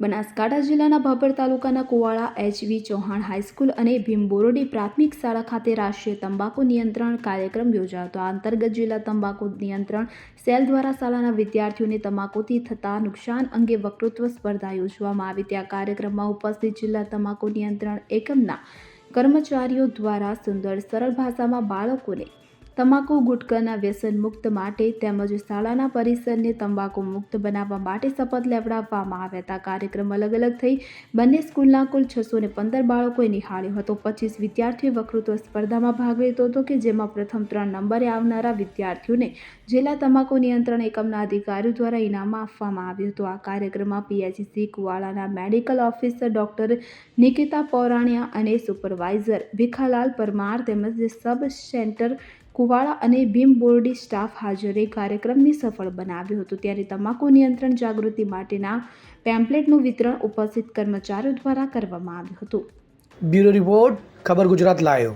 બનાસકાંઠા જિલ્લાના ભાભર તાલુકાના કુવાળા HV Chauhan high school અને ભીમબોરોડી પ્રાથમિક શાળા ખાતે રાષ્ટ્રીય તંબાકુ નિયંત્રણ કાર્યક્રમ યોજાયો હતો. આ અંતર્ગત જિલ્લા તંબાકુ નિયંત્રણ સેલ દ્વારા શાળાના વિદ્યાર્થીઓને તમાકુથી થતા નુકસાન અંગે વક્તૃત્વ સ્પર્ધા યોજવામાં આવી. ત્યાં કાર્યક્રમમાં ઉપસ્થિત જિલ્લા તમાકુ નિયંત્રણ એકમના કર્મચારીઓ દ્વારા સુંદર, સરળ ભાષામાં બાળકોને તમાકુ ગુટકાના વ્યસન મુક્ત માટે તેમજ શાળાના પરિસરને તંબાકુ મુક્ત બનાવવા માટે શપથ લેવડાવવામાં આવ્યા હતા. કાર્યક્રમ અલગ અલગ થઈ બંને સ્કૂલના કુલ છસો ને પંદર બાળકોએ નિહાળ્યો હતો. પચીસ વિદ્યાર્થીઓએ વક્તૃત્વ સ્પર્ધામાં ભાગ લીધો હતો કે જેમાં પ્રથમ ત્રણ નંબરે આવનારા વિદ્યાર્થીઓને જિલ્લા તમાકુ નિયંત્રણ એકમના અધિકારીઓ દ્વારા ઇનામ આપવામાં આવ્યું હતું. આ કાર્યક્રમમાં PHC કુવાડાના medical officer doctor Nikita Pauraniya અને સુપરવાઇઝર ભીખાલાલ પરમાર તેમજ સબ સેન્ટર કુવાડા અને ભીમ બોર્ડી સ્ટાફ હાજરે કાર્યક્રમને સફળ બનાવ્યો હતો. ત્યારે તમાકુ નિયંત્રણ જાગૃતિ માટેના પેમ્પલેટનું વિતરણ ઉપસ્થિત કર્મચારીઓ દ્વારા કરવામાં આવ્યું હતું. બ્યુરો રિપોર્ટ, ખબર ગુજરાત લાયો.